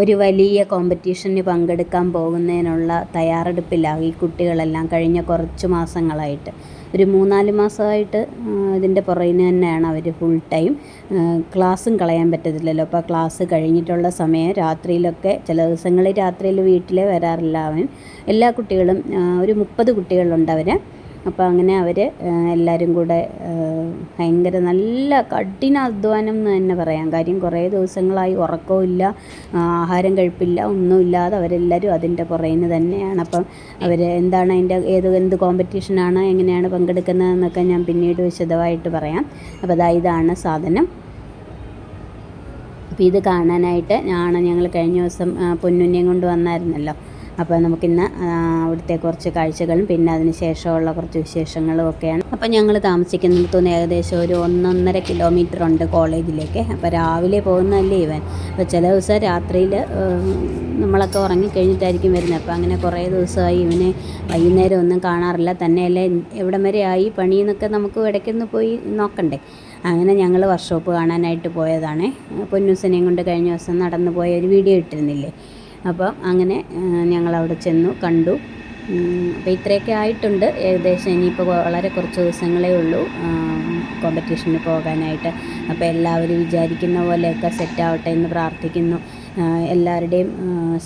ഒരു വലിയ കോമ്പറ്റീഷന് പങ്കെടുക്കാൻ പോകുന്നതിനുള്ള തയ്യാറെടുപ്പിലാണ് ഈ കുട്ടികളെല്ലാം കഴിഞ്ഞ കുറച്ച് മാസങ്ങളായിട്ട്. ഒരു മൂന്നാൽ മാസമായിട്ട് ഇതിന്റെ പുറകിന് തന്നെയാണ് അവർ ഫുൾ ടൈം ക്ലാസ്സും കളയാൻ പറ്റത്തില്ലല്ലോ. അപ്പോൾ ക്ലാസ് കഴിഞ്ഞിട്ടുള്ള സമയം രാത്രിയിലൊക്കെ ചില ദിവസങ്ങളിൽ രാത്രിയിൽ വീട്ടിലേ വരാറില്ല അവൻ. എല്ലാ കുട്ടികളും ഒരു മുപ്പത് കുട്ടികളുണ്ട് അവന് അപ്പോൾ അങ്ങനെ അവർ എല്ലാവരും കൂടെ ഭയങ്കര നല്ല കഠിന അധ്വാനം എന്ന് തന്നെ പറയാം. കാര്യം കുറേ ദിവസങ്ങളായി ഉറക്കവും ആഹാരം കഴിപ്പില്ല ഒന്നുമില്ലാതെ അവരെല്ലാവരും അതിന്റെ പുറകിന് തന്നെയാണ്. അപ്പം അവർ എന്താണ് അതിന്റെ ഏത് എന്ത് കോമ്പറ്റീഷനാണ് എങ്ങനെയാണ് പങ്കെടുക്കുന്നതെന്നൊക്കെ ഞാൻ പിന്നീട് വിശദമായിട്ട് പറയാം. അപ്പോൾ അതാ ഇതാണ് സാധനം. അപ്പോൾ ഇത് കാണാനായിട്ട് ഞാൻ ഞങ്ങൾ കഴിഞ്ഞ ദിവസം പൊന്നുണ്ണിയും കൊണ്ട് വന്നായിരുന്നല്ലോ. അപ്പോൾ നമുക്കിന്ന് അവിടുത്തെ കുറച്ച് കാഴ്ചകളും പിന്നെ അതിന് ശേഷമുള്ള കുറച്ച് വിശേഷങ്ങളും ഒക്കെയാണ്. അപ്പോൾ ഞങ്ങൾ താമസിക്കുന്നിടത്തുനിന്ന് ഏകദേശം ഒരു ഒന്നൊന്നര കിലോമീറ്റർ ഉണ്ട് കോളേജിലേക്ക്. അപ്പോൾ രാവിലെ പോകുന്നതല്ലേ ഇവൻ. അപ്പോൾ ചില ദിവസം രാത്രിയിൽ നമ്മളൊക്കെ ഉറങ്ങിക്കഴിഞ്ഞിട്ടായിരിക്കും വരുന്നത്. അപ്പോൾ അങ്ങനെ കുറേ ദിവസമായി ഇവനെ വൈകുന്നേരം ഒന്നും കാണാറില്ല. തന്നെയല്ലേ എവിടം വരെ ആയി പണിയെന്നൊക്കെ നമുക്ക് ഇടയ്ക്കൊന്ന് പോയി നോക്കണ്ടേ. അങ്ങനെ ഞങ്ങൾ വർക്ക്ഷോപ്പ് കാണാനായിട്ട് പോയതാണ്. പൊന്നുസനെയും കൊണ്ട് കഴിഞ്ഞ ദിവസം നടന്നു പോയ ഒരു വീഡിയോ ഇട്ടിരുന്നില്ലേ. അപ്പം അങ്ങനെ ഞങ്ങൾ അവിടെ ചെന്നു കണ്ടു. അപ്പോൾ ഇത്രയൊക്കെ ആയിട്ടുണ്ട്. ഏകദേശം ഇനിയിപ്പോൾ വളരെ കുറച്ച് ദിവസങ്ങളേ ഉള്ളൂ കോമ്പറ്റീഷന് പോകാനായിട്ട്. അപ്പോൾ എല്ലാവരും വിചാരിക്കുന്ന പോലെയൊക്കെ സെറ്റാവട്ടെ എന്ന് പ്രാർത്ഥിക്കുന്നു. എല്ലാവരുടെയും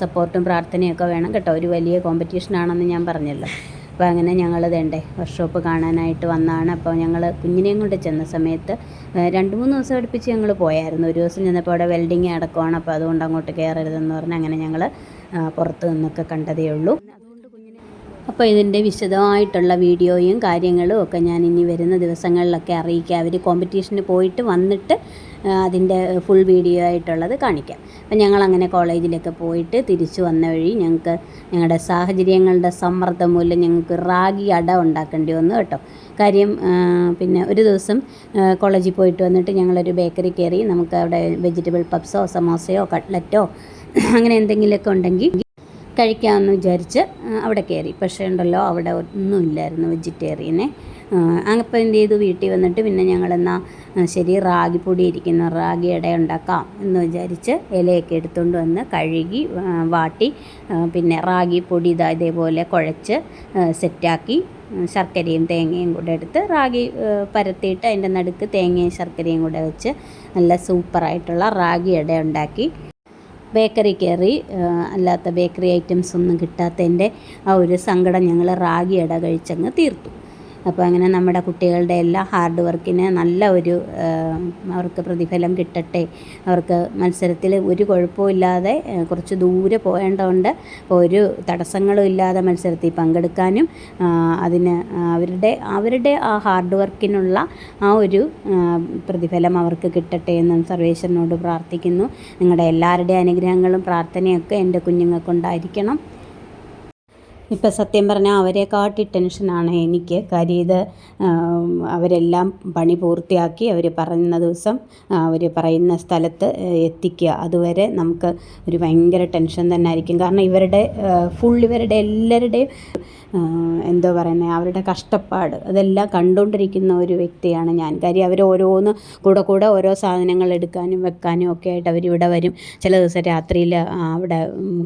സപ്പോർട്ടും പ്രാർത്ഥനയൊക്കെ വേണം കേട്ടോ. ഒരു വലിയ കോമ്പറ്റീഷനാണെന്ന് ഞാൻ പറഞ്ഞല്ലോ. അപ്പോൾ അങ്ങനെ ഞങ്ങൾ വേണ്ടേ വർക്ക്ഷോപ്പ് കാണാനായിട്ട് വന്നതാണ് അപ്പോൾ ഞങ്ങൾ കുഞ്ഞിനെയും കൊണ്ട് ചെന്ന സമയത്ത് രണ്ട് മൂന്ന് ദിവസം അടുപ്പിച്ച് ഞങ്ങൾ പോയായിരുന്നു. ഒരു ദിവസം ചെന്നപ്പോൾ അവിടെ വെൽഡിങ് അടക്കമാണ്. അപ്പോൾ അതുകൊണ്ട് അങ്ങോട്ട് കയറരുതെന്ന് പറഞ്ഞ് അങ്ങനെ ഞങ്ങൾ പുറത്ത് നിന്നൊക്കെ കണ്ടതേ ഉള്ളൂ. അപ്പോൾ ഇതിന്റെ വിശദമായിട്ടുള്ള വീഡിയോയും കാര്യങ്ങളും ഒക്കെ ഞാൻ ഇനി വരുന്ന ദിവസങ്ങളിലൊക്കെ അറിയിക്കാം. അവർ കോമ്പറ്റീഷന് പോയിട്ട് വന്നിട്ട് അതിന്റെ ഫുൾ വീഡിയോ ആയിട്ടുള്ളത് കാണിക്കാം. അപ്പം ഞങ്ങളങ്ങനെ കോളേജിലൊക്കെ പോയിട്ട് തിരിച്ചു വന്ന വഴി ഞങ്ങൾക്ക് ഞങ്ങളുടെ സാഹചര്യങ്ങളുടെ സമ്മർദ്ദം മൂലം ഞങ്ങൾക്ക് റാഗി അട ഉണ്ടാക്കേണ്ടി വന്നു കേട്ടോ. കാര്യം പിന്നെ ഒരു ദിവസം കോളേജിൽ പോയിട്ട് വന്നിട്ട് ഞങ്ങളൊരു ബേക്കറി കയറി നമുക്ക് അവിടെ വെജിറ്റബിൾ പപ്സോ സമോസയോ കട്ട്ലറ്റോ അങ്ങനെ എന്തെങ്കിലുമൊക്കെ ഉണ്ടെങ്കിൽ കഴിക്കാമെന്ന് വിചാരിച്ച് അവിടെ കയറി. പക്ഷേ ഉണ്ടല്ലോ അവിടെ ഒന്നുമില്ലായിരുന്നു വെജിറ്റേറിയനെ. അപ്പോൾ എന്ത് ചെയ്തു? വീട്ടിൽ വന്നിട്ട് പിന്നെ ഞങ്ങളെന്നാൽ ശരി റാഗി പൊടി ഇരിക്കുന്ന റാഗി ഇട ഉണ്ടാക്കാം എന്ന് വിചാരിച്ച് ഇലയൊക്കെ എടുത്തുകൊണ്ട് വന്ന് കഴുകി വാട്ടി പിന്നെ റാഗി പൊടി ഇതാ ഇതേപോലെ കുഴച്ച് സെറ്റാക്കി ശർക്കരയും തേങ്ങയും കൂടെ എടുത്ത് റാഗി പരത്തിയിട്ട് അതിന്റെ നടുക്ക് തേങ്ങയും ശർക്കരയും കൂടെ വെച്ച് നല്ല സൂപ്പറായിട്ടുള്ള റാഗി ഇട ഉണ്ടാക്കി. ബേക്കറി കയറി അല്ലാത്ത ബേക്കറി ഐറ്റംസ് ഒന്നും കിട്ടാത്തതിന്റെ ആ ഒരു സങ്കടം ഞങ്ങൾ റാഗി ഇട കഴിച്ചങ്ങ് തീർത്തു. അപ്പോൾ അങ്ങനെ നമ്മുടെ കുട്ടികളുടെ എല്ലാ ഹാർഡ് വർക്കിന് നല്ല ഒരു അവർക്ക് പ്രതിഫലം കിട്ടട്ടെ. അവർക്ക് മത്സരത്തിൽ ഒരു കുഴപ്പമില്ലാതെ കുറച്ച് ദൂരെ പോകേണ്ടതുകൊണ്ട് ഒരു തടസ്സങ്ങളും ഇല്ലാതെ മത്സരത്തിൽ പങ്കെടുക്കാനും അതിന് അവരുടെ അവരുടെ ആ ഹാർഡ് വർക്കിനുള്ള ആ ഒരു പ്രതിഫലം അവർക്ക് കിട്ടട്ടെ എന്ന് സർവേശ്വരനോട് പ്രാർത്ഥിക്കുന്നു. നിങ്ങളുടെ എല്ലാവരുടെയും അനുഗ്രഹങ്ങളും പ്രാർത്ഥനയൊക്കെ എന്റെ കുഞ്ഞുങ്ങൾക്കുണ്ടായിരിക്കണം. ഇപ്പം സത്യം പറഞ്ഞാൽ അവരെക്കാട്ടി ടെൻഷനാണ് എനിക്ക് കാര്യം ഇത് അവരെല്ലാം പണി പൂർത്തിയാക്കി അവർ പറയുന്ന ദിവസം അവർ പറയുന്ന സ്ഥലത്ത് എത്തിക്കുക. അതുവരെ നമുക്ക് ഒരു ഭയങ്കര ടെൻഷൻ തന്നെ ആയിരിക്കും. കാരണം ഇവരുടെ ഫുൾ ഇവരുടെ എല്ലാവരുടെയും എന്തോ പറയുന്നത് അവരുടെ കഷ്ടപ്പാട്. അതെല്ലാം കണ്ടുകൊണ്ടിരിക്കുന്ന ഒരു വ്യക്തിയാണ് ഞാൻ. കാര്യം അവർ ഓരോന്ന് കൂടെ കൂടെ ഓരോ സാധനങ്ങൾ എടുക്കാനും വെക്കാനും ഒക്കെ ആയിട്ട് അവരിവിടെ വരും. ചില ദിവസം രാത്രിയിൽ അവിടെ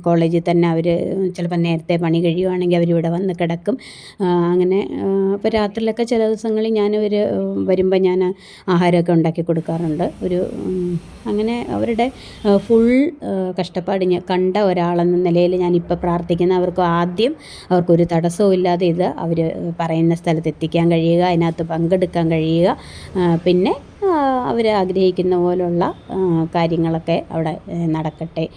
കോളേജിൽ തന്നെ അവർ ചിലപ്പോൾ നേരത്തെ പണി കഴിയുവാണെങ്കിൽ അവരിവിടെ വന്ന് കിടക്കും. അങ്ങനെ അപ്പോൾ രാത്രിയിലൊക്കെ ചില ദിവസങ്ങളിൽ ഞാനവർ വരുമ്പോൾ ഞാൻ ആഹാരമൊക്കെ ഉണ്ടാക്കി കൊടുക്കാറുണ്ട്. ഒരു അങ്ങനെ അവരുടെ ഫുൾ കഷ്ടപ്പാട് കണ്ട ഒരാളെന്ന നിലയിൽ ഞാനിപ്പോൾ പ്രാർത്ഥിക്കുന്ന അവർക്ക് ആദ്യം അവർക്കൊരു തടസ്സവും ഇല്ലാതെ ഇത് അവർ പറയുന്ന സ്ഥലത്ത് എത്തിക്കാൻ കഴിയുക അതിനകത്ത് പങ്കെടുക്കാൻ കഴിയുക പിന്നെ അവർ ആഗ്രഹിക്കുന്ന പോലുള്ള കാര്യങ്ങളൊക്കെ അവിടെ നടക്കട്ടെ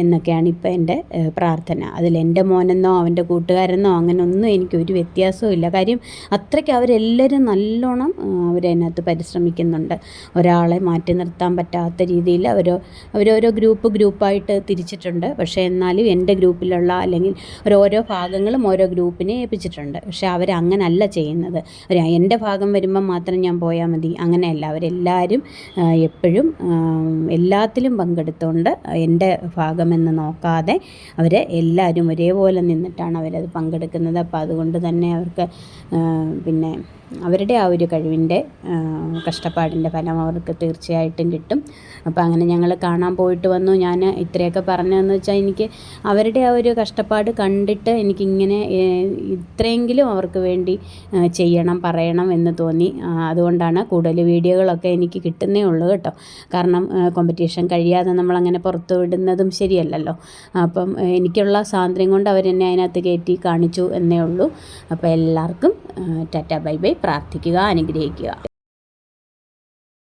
എന്നൊക്കെയാണ് ഇപ്പോൾ എന്റെ പ്രാർത്ഥന. അതിൽ എന്റെ മോനെന്നോ അവന്റെ കൂട്ടുകാരെന്നോ അങ്ങനെയൊന്നും എനിക്ക് ഒരു വ്യത്യാസവും ഇല്ല. കാര്യം അത്രയ്ക്ക് അവരെല്ലാവരും നല്ലോണം അവരതിനകത്ത് പരിശ്രമിക്കുന്നുണ്ട്. ഒരാളെ മാറ്റി നിർത്താൻ പറ്റാത്ത രീതിയിൽ അവർ അവരോരോ ഗ്രൂപ്പ് ഗ്രൂപ്പായിട്ട് തിരിച്ചിട്ടുണ്ട്. പക്ഷേ എന്നാലും എന്റെ ഗ്രൂപ്പിലുള്ള അല്ലെങ്കിൽ ഓരോ ഭാഗങ്ങളും ഓരോ ഗ്രൂപ്പിനെ ഏൽപ്പിച്ചിട്ടുണ്ട്. പക്ഷേ അവരങ്ങനല്ല ചെയ്യുന്നത്. എന്റെ ഭാഗം വരുമ്പം മാത്രം ഞാൻ പോയാൽ മതി. അങ്ങനെയല്ല. അവരെല്ലാവരും എപ്പോഴും എല്ലാത്തിലും പങ്കെടുത്തുകൊണ്ട് എന്റെ ഭാഗമെന്ന് നോക്കാതെ അവർ എല്ലാവരും ഒരേപോലെ നിന്നിട്ടാണ് അവരത് പങ്കെടുക്കുന്നത്. അപ്പോൾ അതുകൊണ്ട് തന്നെ അവർക്ക് പിന്നെ അവരുടെ ആ ഒരു കഴിവിന്റെ കഷ്ടപ്പാടിന്റെ ഫലം അവർക്ക് തീർച്ചയായിട്ടും കിട്ടും. അപ്പോൾ അങ്ങനെ ഞങ്ങൾ കാണാൻ പോയിട്ട് വന്നു. ഞാൻ ഇത്രയൊക്കെ പറഞ്ഞതെന്ന് വെച്ചാൽ എനിക്ക് അവരുടെ ആ ഒരു കഷ്ടപ്പാട് കണ്ടിട്ട് എനിക്കിങ്ങനെ ഇത്രയെങ്കിലും അവർക്ക് വേണ്ടി ചെയ്യണം പറയണം എന്ന് തോന്നി. അതുകൊണ്ടാണ് കൂടുതൽ വീഡിയോകളൊക്കെ എനിക്ക് കിട്ടുന്നേ ഉള്ളൂ കേട്ടോ. കാരണം കോമ്പറ്റീഷൻ കഴിയാതെ നമ്മളങ്ങനെ പുറത്ത് വിടുന്നതും ശരിയല്ലല്ലോ. അപ്പം എനിക്കുള്ള സ്വാതന്ത്ര്യം കൊണ്ട് അവരെന്നെ അതിനകത്ത് കയറ്റി കാണിച്ചു എന്നേ ഉള്ളൂ. അപ്പോൾ എല്ലാവർക്കും ടാറ്റ ബൈ ബൈ. പ്രാർത്ഥിക്കുക അനുഗ്രഹിക്കുക.